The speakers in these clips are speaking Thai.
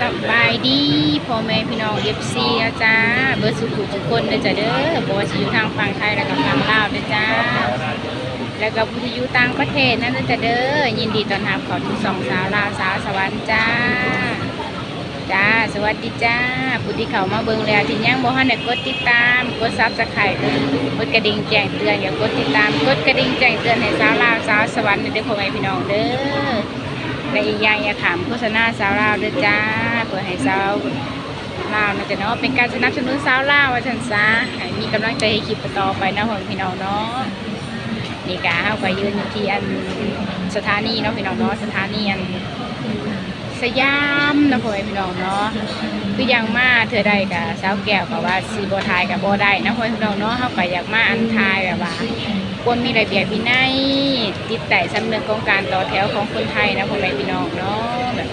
สบายดีพ่อแม่พี่น้องเอฟซีนะจ้าเบอร์สุขุทุกคนเลยจ้ะเด้อบอกว่าจะอยู่ทางฝั่งไทยแล้วก็ฝั่งลาวนะจ้าแล้วก็ผู้ที่อยู่ต่างประเทศนั่นนะจ้ะเด้อยินดีต้อนรับเขอทุกสองสาวลาวสาวสวรรค์จ้าจ้าสวัสดีจ้าผู้ที่เขามาเบิ่งแล้วที่ยังบ่ทันได้กดติดตามกดซับสไครต์กดกระดิ่งแจ้งเตือนอย่ากดติดตามกดกระดิ่งแจ้งเตือนให้สาวลาวสาวสวรรค์เด้อพ่อแม่พี่น้องเด้อ และอีกอย่างอย่าขามโฆษณาสาวลาวด้วยจ้าเพื่อให้สาวลาวนะจ๊ะเนาะเป็นการสนับสนุนสาวลาวว่าฉันซาให้มีกำลังใจให้คลิปต่อไปนะพี่น้องเนาะนี่กะเฮาไปยืนอยู่ที่อันสถานีเนาะพี่น้องเนาะสถานีอันสยามนะพ่อพี่น้องเนาะ คือยังมาเธอได้กับสาวแก้วกับว่าสีบ่ทายกับโบ่ได้นะพ่อน้องเนาะเฮาก็อยากมาอันทายแบบว่าควรมีระเบียบวินัยจิตใจสำนึกของการต่อแถวของคนไทยนะพ่อแม่พี่น้องเนาะแบบ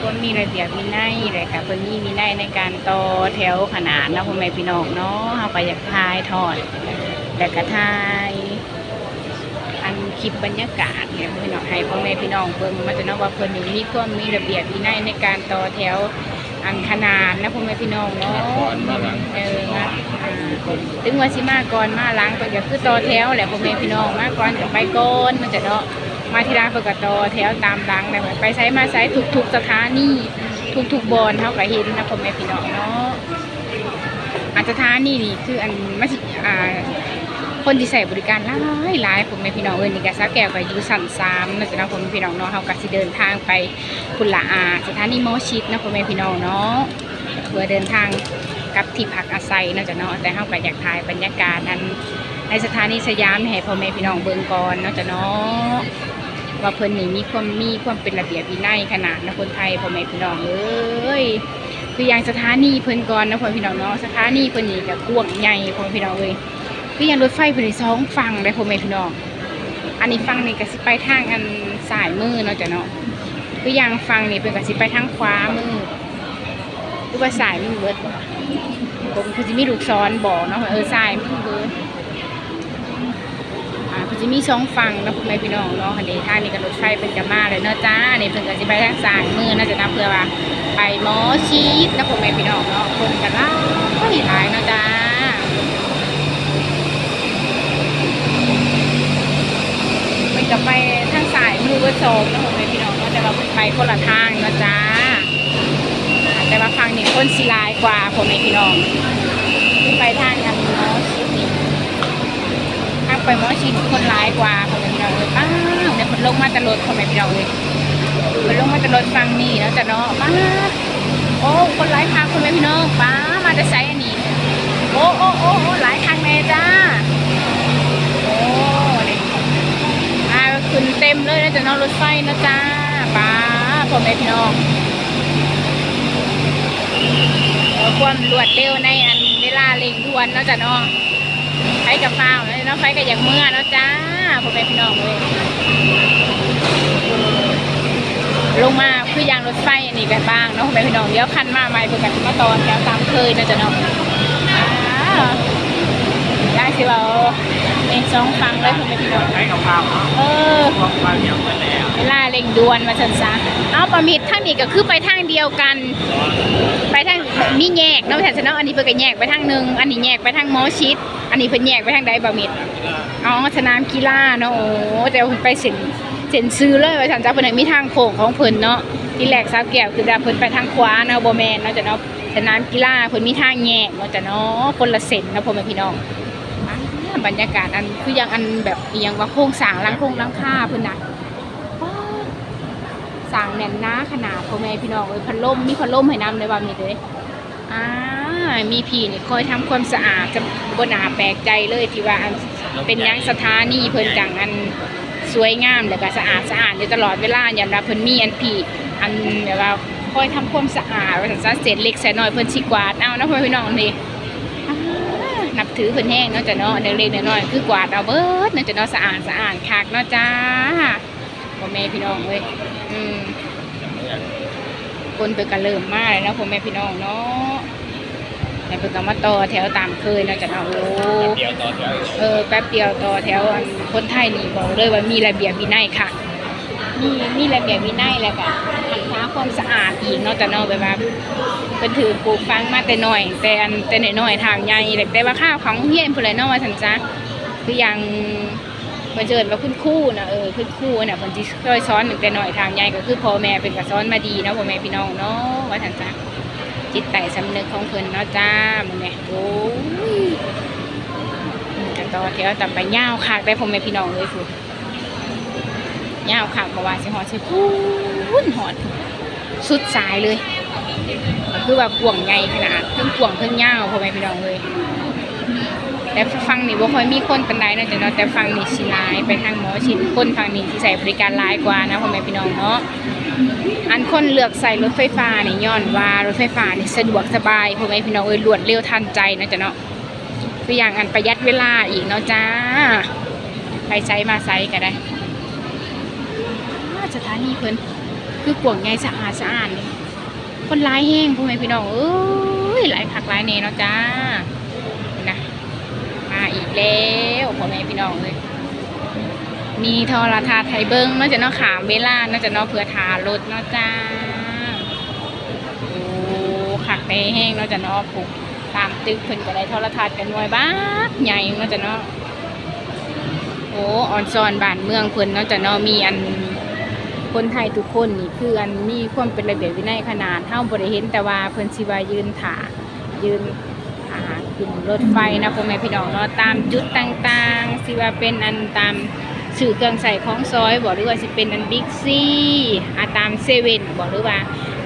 ควรมีระเบียบวินัยเลยค่ะเพิ่นมีวินัยในการต่อแถวขนานนะพ่อแม่พี่น้องเนาะเฮาก็อยากทายทอดแต่ก็ทาย คลิปบรรยากาศเนี่ยพี่น้องให้พ่อแม่พี่น้องเบิ่งมาจะเนาะว่าเพิ่นนี่มีความมีระเบียบวินัยในการต่อแถวอันขนานนะพ่อแม่พี่น้องเนาะก่อนมาหลังเออมาอ่าถึงว่าสิมาก่อนมาหล้างก็อย่าคือต่อแถวแหละพ่อแม่พี่น้องมาก่อนก็ไปก่อนมันจะเนาะมาที่ร้านเปิดกต่อแถวตามหลังเลยไปใช้มาใช้ทุกทุกๆสถานีทุกทุกๆบอนเท่ากับเห็นนะพ่อแม่พี่น้องเนาะอาสถานีนี่คืออันมาสิอ่า คนที่ใส่บริการหลายหลายพ่อแม่พี่น้องเอ้ยนี่ก็สาวแก้วก็อยู่สั่นสามนะจ๊ะนะผมพี่น้องเนาะเขาก็สิเดินทางไปคุณละอาสถานีหมอชิดนะพ่อแม่พี่น้องเนาะเพื่อเดินทางกับที่พักอาศัยนะจ้ะเนาะแต่เฮาก็อยากถ่ายบรรยากาศนั้นในสถานีสยามให้พ่อแม่พี่น้องเบิ่งก่อนนะจ้ะเนาะว่าเพิ่นนี่มีความมีความเป็นระเบียบวินัยขนาดนะคนไทยพ่อแม่พี่น้องเอ้ยคืออย่างสถานีเพิ่นก่อนนะพ่อพี่น้องเนาะสถานีเพิ่นนี่ก็กว้างใหญ่พ่อพี่น้องเอ้ย คืออย่างรถไฟเพิ่นสองฝั่งเลยพ่อแม่พี่น้อง อันนี้ฝั่งนี่ก็สิไปทางอันสายมือเนาะจ้ะเนาะคือย่างฝั่งนี่เพิ่นก็สิไปทางขวามือหรือว่าสายมันเบิดผมคือจะมีลูกซ้อนบอกเนาะเออสายมันเบิดอ่าคือจะมีสองฝั่งเนาะพ่อแม่พี่น้องเนาะอันนี้ทางนี้กับรถไฟเป็นกันมาเลยเนาะจ้าอันนี้เพิ่นก็สิไปทางสายมือน่าจะนำเพื่อว่าไปหมอชีดนะพ่อแม่พี่น้องเนาะคนกันหลายหลายเนาะจ้าเพิ่น ก็ไปทางสายมือเบิดสองเนะพ่อแม่พี่น้องเนาะแต่ว่าไปคนละทางนะจ้าแต่ว่าฟังนี่คนสิหลายกว่าผมเอพี่น้องขึ้นไปทางกันมอชิดนี่ทางไปมอชิดคนหลายกว่าผมเอพี่น้องเลยป้าเนี่ยคนลงมาจะรถผมเองพี่น้องเลยคนลงมาจะรถฟังนี่แล้วจะเนาะป้าโอ้คนหลายทางคนเลยพี่น้องป้ามาจะใช้อันนี้โอ้โอ้โอ้หลายทางแม่จ้า ขึ้นเต็มเลยนะจะเนาะรถไฟนะจ้าป้าพ่อแม่พี่น้องความรวดเร็วในอันเวลาเร่งด่วนนาะจ้ะเนาะไฟกับฟ้าวเนาะไฟกับอย่างเมื่อนะจ้าพ่อแม่พี่น้องเลยลงมาคือยางรถไฟอันนี้กันบ้างเนาะพ่อแม่พี่น้องเดี๋ยวคันมาใหม่เพื่อกันมาตอนแถวตามเคยนาะจ้ะนาะอ่าได้สิเรา เองสองฟังเลยพ่อแม่พี่น้องใช้กับข้าวเนาะเออพวกมาเดียวกันแล้วเวลาเร่งด่วนมาสันซะเอาประมิดทางนี้ก็คือไปทางเดียวกัน ไปทางมีแยกเนาะแทนเนาะอันนี้เพิ่นก็แยกไปทางหนึงอันนี้แยกไปทางหมอชิด อันนี้เพิ่นแยกไปทางใดบ่มิดอ๋อสนามกีฬาเนาะโอ้แต่ว่าเพิ่นไปเส้นเส้นซื้อเลยว่าซั่นจ้ะเพิ่นนะมีทางโค้งของเพิ่นเนาะที่แรกสาวแก้วคือว่าเพิ่นไปทางขวาเนาะบ่แม่นเนาะจ้ะเนาะสนามกีฬาเพิ่นมีทางแยกเนาะจ้ะเนาะคนละเส้นเนาะพ่อแม่พี่น้องอ่า บรรยากาศอันคือยังอันแบบอียังว่าโครงสร้างหลังโครงหลังคาเพิ่อนนะสั่งแน่นหน้าขนาดพ่อแม่พี่น้องเอ้ยพัดลมมีพัดลมให้น้ำในบ้านนี้เลยอ่ามีพี่นี่คอยทำความสะอาดจะบนาแปลกใจเลยที่ว่าอันเป็นยังสถานีเพิ่นจังอันสวยงามแล้วก็สะอาดสะอาดอยู่ตลอดเวลาอย่างเราเพิ่นมีอันพี่อันแบบว่าคอยทำความสะอาดว่าซั่นซะเศษเล็กเศษน้อยเพิ่นสิกวาดเอานะพ่อพี่น้องนี่ ถือเพิ่นแห้งเนาะจ้ะเนาะเล็กๆน้อยๆคือกวาดเอาเบิดเนาะจ้ะเนาะสะอาดสะอาดคักเนาะจ้าพ่อแม่พี่น้องเอ้ยอืมคนเปิดกันเริ่มมากเลยนะพ่อแม่พี่น้องเนาะแต่เปิดก็มาต่อแถวตามเคยเนาะจ้ะเนาะโอ้เดียวต่อเออแป๊บเดียวต่อแถวคนไทยนี่บอกเลยว่ามีระเบียบวินัยค่ะมีมีระเบียบวินัยแล้วก็หันซ้าความสะอาดอีกเนาะแต่เนาะแบบว่า เป็นถือปลูกฟังมาแต่น้อย แต่อันแต่น้อยทางใหญ่แต่ว่าข้าวของเฮียนพุ่นเลยเนาะว่าซั่นจ้ะคืออย่างเพิ่นเจิญว่าคุณครูนะเออคุณครูน่ะเพิ่นสิช่วยสอนตั้งแต่น้อยทางใหญ่ก็คือพ่อแม่เป็นก็สอนมาดีเนาะพ่อแม่พี่น้องเนาะว่าซั่นจ้ะจิตใต้สำนึกของเพิ่นเนาะจ้ามื้อนี้โอ้ยกันต่อแถวตามไปย่าวคักได้พ่อแม่พี่น้องเลยพุ่นยาวค่ะบอกว่าสิหอดสิพูนหอดสุดสายเลย ก็คือว่าป่วงใหญ่ขนาดเพิ่งป่วงเพิ่งยาวพ่อแม่พี่น้องเลยแต่ฟังนี่บ่ค่อยมีคนปันใดเนาะแต่เนาะแต่ฟังนี่สิหลายไปทางหมอชินคนฟังนี่ที่ใส่บริการหลายกว่านะพ่อแม่พี่น้องเนาะอันคนเลือกใส่รถไฟฟ้านี่ย้อนว่ารถไฟฟ้านี่สะดวกสบายพ่อแม่พี่น้องเอ้ยรวดเร็วทันใจนะจ๊ะเนาะคืออย่างอันประหยัดเวลาอีกเนาะจ้าไปใช้มาใช้ก็ได้สถานีเพิ่นคือกวงใหญ่สะอาดสะอาดเลย คนร้ายแห้งพ่อแม่พี่น้องเอ้ยหลายคักหลายเนเนาะจ้านะมาอีกแล้วพ่อแม่พี่น้องเลยมีโทรทัศน์ไทยเบิ้งเนาจะนาะขามเวลาเนาจะนาะเพื่อทารถเนาะจ้าโอ้คักในแห้งเนาจะนาะปลูกตามตึกเพิ่นก็ได้โทรทัศน์กันหน่วยบ้าใหญ่เนาจะนาะโอ้ออนซอนบ้านเมืองเพิ่นเนาจะนาะมีอัน คนไทยทุกคนนี่คืออันมีความเป็นระเบียบวินัยขนาดเท่าบริเห็นแต่ว่าเพิ่นสิว่ายืนถายืนอ่าขึ้นรถไฟนะพ่อแม่พี่น้องเนาะตามจุดต่างๆสิว่าเป็นอันตามสื่อเครื่องใส่ของซอยบอกหรือว่าสิเป็นอันบิ๊กซีอาตามเซเว่นบอกหรือว่า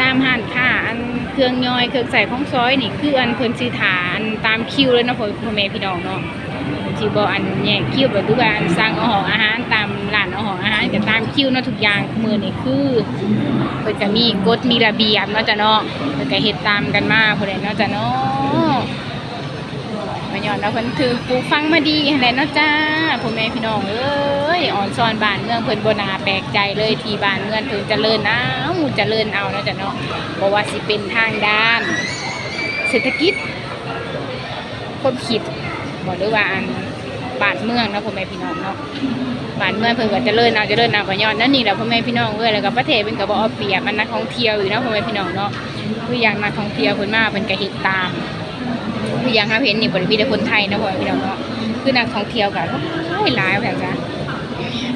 ตามห้านค่ะ อันเครื่องย่อยเครื่องใส่ของซอยนี่คืออันเพิ่นสีฐาอันตามคิวเลยนะพ่อพ่อแม่พี่น้องเนาะที่บอกอันแยกคิวแบบทุกอันสั่งอาของอาหารตามร้านอาของอาหารก็ตามคิวเนาะทุกอย่างมือนี่คือเพิ่นก็มีกฎมีระเบียบเนาะจ้ะเนาะเพิ่นก็เฮ็ดตามกันมาพุ่นแหละเนาะจ้ะเนาะ มาย้อนเราเพิ่นถือปลูกฟังมาดีนแหละเนาะจ้าพ่อแม่พี่น้องเอ้ยอ่อนซอนบ้านเมืองเพิ่นบ่น่าแปลกใจเลยที่บ้านเมืองเพิ่นเจริญเอาเจริญเอาเนาะจ้ะเนาะบ่ว่าสิเป็นทางด้าน เศรษฐกิจความคิดบอกด้วยว่าอันบ้านเมืองเนาะพ่อแม่พี่น้องเนาะบ้านเมืองเพิ่นก็เจริญเอาเจริญเอาก็ย้อนนั่นนี่แหละพ่อแม่พี่น้องเอ้ยแล้วก็ประเทศเพิ่นก็บ่เอาเปรียบมันนักท่องเที่ยวอยู่เนาะพ่อแม่พี่น้องเนาะคืออย่างนักท่องเที่ยวเพิ่นมาเพิ่นก็เฮ็ดตาม คือย่างเราเห็นนี่บ่ได้มีแต่คนไทยนะพ่อพี่น้องเนาะคือนักท่องเที่ยวก็หลายหลายแบบจ้ะ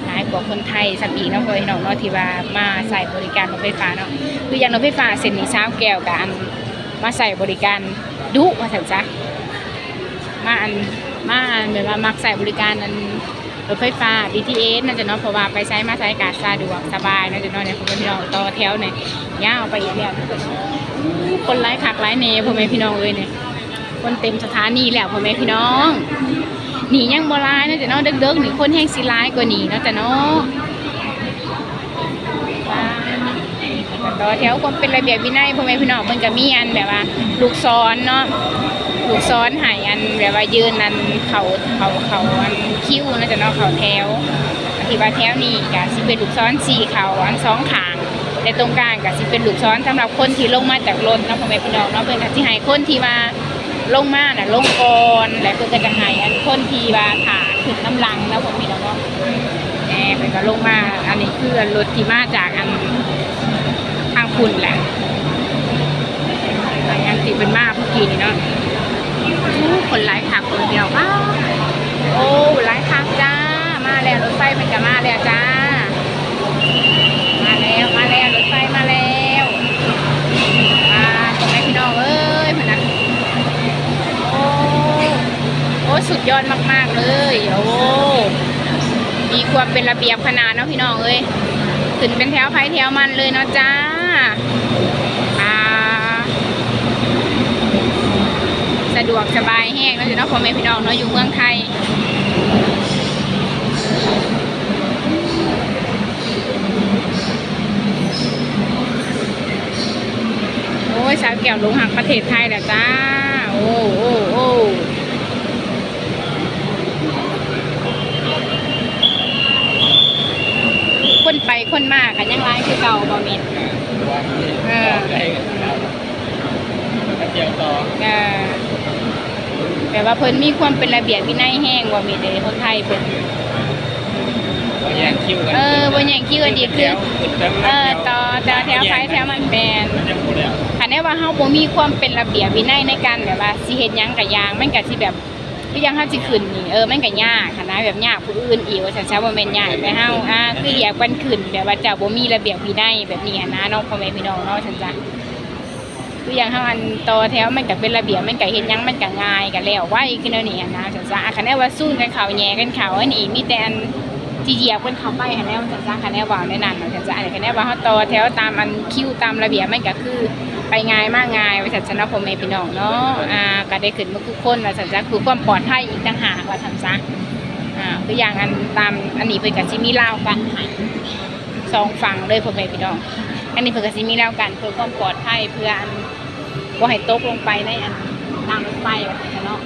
หลายกว่าคนไทยสักอีกเนาะพ่อพี่น้องเนาะที่ว่ามาใส่บริการรถไฟฟ้าเนาะคืออย่างรถไฟฟ้าเส้นนี้ช้าแก้วกับอันมาใส่บริการดุว่าซั่นจ้ะมาอันมาอันแบบว่ามักใส่บริการอันรถไฟฟ้า BTS น่าจะเนาะเพราะว่าไปใช้มาใช้กาสะดวกสบายน่าจะเนาะเนี่ยคุณพี่น้องต่อแถวเนี่ยยาวไปอีกแล้วคนไร้ขักไร้เนพ่อแม่พี่น้องเลยเนี่ย คนเต็มสถานีแล้วพ่อแม่พี่น้องหนียังบ่ร้ายน่าจะเนาะเด็กๆหนีคนแห้งสิร้ายกว่าหนีเนาะแต่เนาะต่อแถวความเป็นระเบียบวินัยพ่อแม่พี่น้องมันก็มีอันแบบว่า ลูกศรเนาะลูกซ้อนหายอันแบบว่ายืนอันเขาเขาเขาอันคิ้วนะจะเนาะเขาแถวอธิบายแถวนี้ก็สิเป็นลูกซ้อนสี่เขาอันสองขางแต่ตรงกลางก็สิเป็นลูกซ้อนสำหรับคนที่ลงมาจากรถนะพ่อแม่พี่น้องเนาะเพิ่นก็สิให้คนที่มา ลงมาน่ะลงก่อนและเพิ่นก็จะให้อันคนที่ว่าขาถึงน้ำลังแล้วผมมีแล้วเนาะแหมเพิ่นก็ลงมา อันนี้คือรถที่มาจากอันทางคุณแหละอันยังติเป็นมาเมื่อกี้นี่เนาะคนไร้คักคนเดียวว้าวโอ้ไร้คักจ้า มาแล้วรถไฟมันจะมาแล้วจ้า มาแล้วมาแล้วรถไฟมาแล้วมาตรงไหนพี่น้องเอ้ยพนักโอ้โอ้สุ ดยอดมาก ๆ เลย โอ้มีความเป็นระเบียบขนาดเนาะพี่น้องเอ้ยขึ้นเป็นแถวไฟแถวมันเลยเนาะจ้าอ่าสะดวกสบายแห้งแล้วอยู่เนาะพ่อแม่พี่น้องเนาะอยู่เมืองไทยโอ้ยสาวแก้วลงหักประเทศไทยแหล้วจ้า โอ้โอ้โอ้คน ไปคนมากกันยังร้ายคือเก่าบ่มินเออได้กันครับเที่ยวต่อเออแบบว่าเพิ่นมีความเป็นระเบียบวินัยแห้งว่ามีแต่คนไทยเพิ่นบ่แย่งคิวกันเออบ่แย่งคิวกันดีคือขึ้นแถวเออต่อต่อแถวไฟแถวมันแปลนมันจะพูดแล้วคันได้ว่าเฮาบ่มีความเป็นระเบียบวินัยในการแบบว่าสิเฮ็ดหยังกับยางมันก็สิแบบ คือยังเฮาสิขึ้นนี่เออมันก็ยากคันนะแบบยากผู้อื่นอีกว่าซั่นซะบ่แม่นยากไปเฮาอ่าคืออยากวันขึ้นแบบว่าเจ้าบ่มีระเบียบวินัยแบบนี้นนะเนาะพ่อแม่พี่น้องเนาะซั่นจ้ะคืออย่างเฮาอันต่อแถวมันก็เป็นระเบียบมันก็เฮ็ดหยังมันก็ง่ายก็แล้วไวคือแนวนี้ขนะซั่นซะอะคันได้ว่าสู้กันเขาแย่กันเขาอันนี้มีแต่อันที่เหยียบกันเข้าไปหันแนวซั่นซะคันได้ว่าในนั้นเนาะซั่นซะอันนี้คันได้ว่าเฮาต่อแถวตามอันคิวตามระเบียบมันก็คือ ไปง่ายมากง่ายไปสัชนะพรมเมพี่น้องเนาะอ่าก็ได้ขึ้นมาทุกคนว่าสัญญาคือความปลอดภัยอีกต่างหากว่าทำซะอ่าคืออย่างอันตามอันนี้เพิ่นก็สิมีลากันให้สองฝั่งเลยพ่อแม่พี่น้อง อันนี้เพิ่นก็สิมีลากันเพื่อความปลอดภัยเพื่ออันบ่ให้ตกลงไปในอันทางรถไฟว่าซั่นซะเนาะ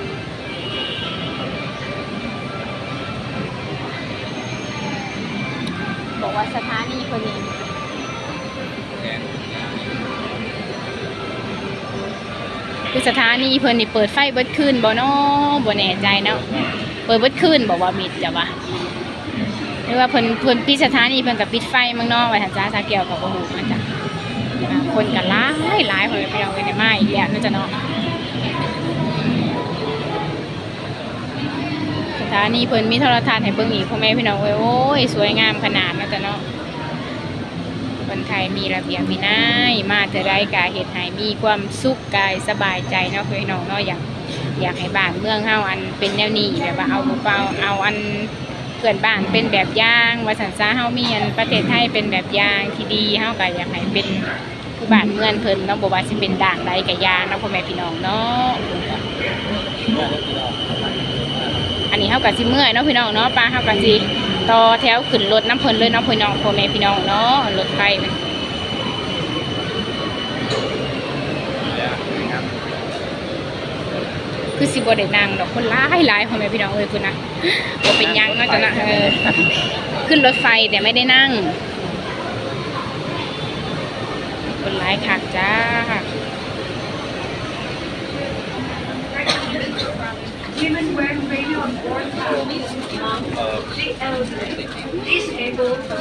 สถานีเพิ่นนี่เปิดไฟเบิดคืนบ่เนาะบ่แน่ใจเนาะเปิดเบิดคืนบอกว่ามิดจ้ะวะหรือว่าเพิ่นเพิ่นปิดสถานีเพิ่นก็ปิดไฟมั้งเนาะว่าท่านจ้าสาแก้วก็บ่ฮู้มันจ้ะคนก็หลายหลายคนไปเอาไว้ในไม้อีกแล้วเนาะจ้ะเนาะสถานีเพิ่นมีโทรทัศน์ให้เบิ่งอีกพ่อแม่พี่น้องเอ้ยโอ้ยสวยงามขนาดเนาะจ้ะ ไทยมีระเบียบวินัยมาจะได้กาเหตุให้มีความสุขกายสบายใจเนาะพี่น้องเนาะอยากอยากให้บ้านเมืองเฮาอันเป็นแนวนี้แบบว่าเอาเปล่าเอาอันเพื่อนบ้านเป็นแบบอย่างว่าสันซาเฮามีอันประเทศไทยเป็นแบบอย่างที่ดีเฮาก็อยากให้เป็นคือบ้านเมืองเพิ่นเนาะบ่ว่าสิเป็นด่างใดก็อยางเนาะพ่อแม่พี่น้องเนาะอันนี้เฮาก็สิเมื่อยเนาะพี่น้องเนาะป้าเฮาก็สิ ต่อแถวขึ้นรถน้ำเพิ่นเลยเนาะพี่น้องพ่อแม่พี่น้องเนาะรถไฟคือสิบ่ได้นั่งดอกคนหลายหลายพ่อแม่พี่น้องเอ้ยคุณนะบ่เป็นยังเนาะจ้ะนะเออขึ้นรถไฟแต่ไม่ได้นั่ง คนหลายคักจ้า Human web radio on board. The elderly. These Disable